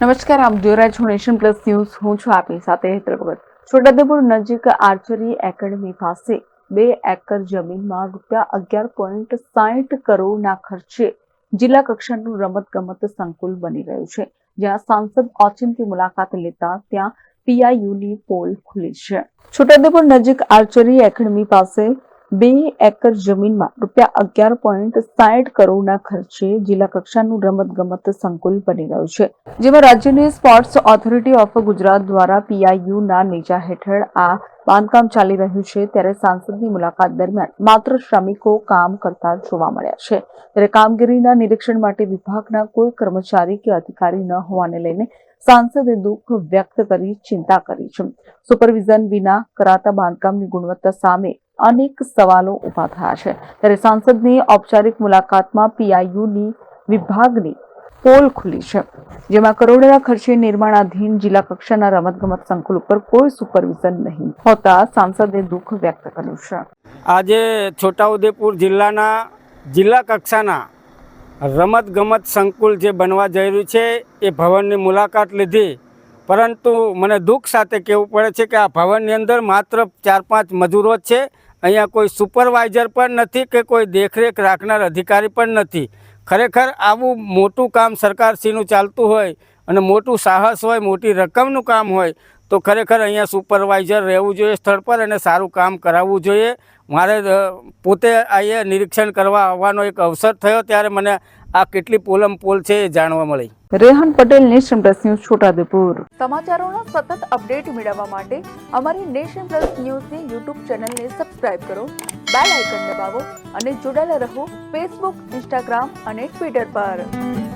નમસ્કાર, આપ જોઈ રહ્યા પ્લસ ન્યૂઝ. હું છું આપની સાથે હેતલ ભગત. છોટાઉદેપુર નજીક આર્ચરી એકેડમી પાસે બે એકર જમીનમાં રૂપિયા અગિયાર પોઈન્ટ સાહીઠ કરોડના ખર્ચે જિલ્લા કક્ષાનું રમતગમત સંકુલ બની રહ્યું છે, જ્યાં સાંસદ ઓચિંતી મુલાકાત લેતા ત્યાં પીઆઈયુની પોલ ખુલી છે. છોટાઉદેપુર નજીક આર્ચરી એકેડમી પાસે બે એકર જમીનમાં રૂપિયા અગિયાર પોઈન્ટ સાઠ કરોડના ખર્ચે જિલ્લા કક્ષાનું રમતગમત સંકુલ બની રહ્યું છે. જેમાં રાજ્યની સ્પોર્ટ્સ ઓથોરિટી ઓફ ગુજરાત દ્વારા પીઆઈયુના નેજા હેઠળ આ બાંધકામ ચાલી રહ્યું છે. ત્યારે સાંસદની મુલાકાત દરમિયાન માત્ર શ્રમિકો કામ કરતા જોવા મળ્યા છે. ત્યારે કામગીરીના નિરીક્ષણ માટે વિભાગના કોઈ કર્મચારી કે અધિકારી ન હોવાને લઈને સાંસદે દુઃખ વ્યક્ત કરી ચિંતા કરી છે. સુપરવિઝન વિના કરાતા બાંધકામની ગુણવત્તા સામે અનેક સવાલો ઊભા થયા છે. ત્યારે સાંસદની ઔપચારિક મુલાકાતમાં પીઆઈયુની વિભાગની પોલ ખુલી છે. જેમાં કરોડોના ખર્ચે નિર્માણાધીન જિલ્લા કક્ષાના રમતગમત સંકુલ ઉપર કોઈ સુપરવિઝન નહીં હોતા સાંસદે દુઃખ વ્યક્ત કર્યું છે. આજે છોટાઉદેપુર જિલ્લાના જિલ્લા કક્ષાના રમત ગમત સંકુલ જે બનવા જઈ રહ્યું છે, એ ભવનની મુલાકાત લીધી. પરંતુ મને દુઃખ સાથે કહેવું પડે છે કે આ ભવનની અંદર માત્ર ચાર પાંચ મજૂરો જ છે. અહીંયા કોઈ સુપરવાઇઝર પણ નથી કે કોઈ દેખરેખ રાખનાર અધિકારી પણ નથી. ખરેખર આવું મોટું કામ સરકારશ્રીનું ચાલતું હોય અને મોટું સાહસ હોય, મોટી રકમનું કામ હોય તો ખરેખર અહીંયા સુપરવાઇઝર રહેવું જોઈએ સ્થળ પર અને સારું કામ કરાવવું જોઈએ. મારે પોતે અહીંયા નિરીક્ષણ કરવા આવવાનો એક અવસર થયો ત્યારે મને આ કેટલી પોલમ પોલ છે એ જાણવા મળી. Rehan Patel nation plus news Chhotaudepur. સમાચારોનો સતત અપડેટ મેળવવા માટે અમારી નેશન પ્લસ ન્યૂઝની યુટ્યુબ ચેનલને સબસ્ક્રાઇબ કરો બેલ આઇકન દબાવો અને જોડાયેલા રહો ફેસબુક ઇન્સ્ટાગ્રામ અને ટ્વિટર પર.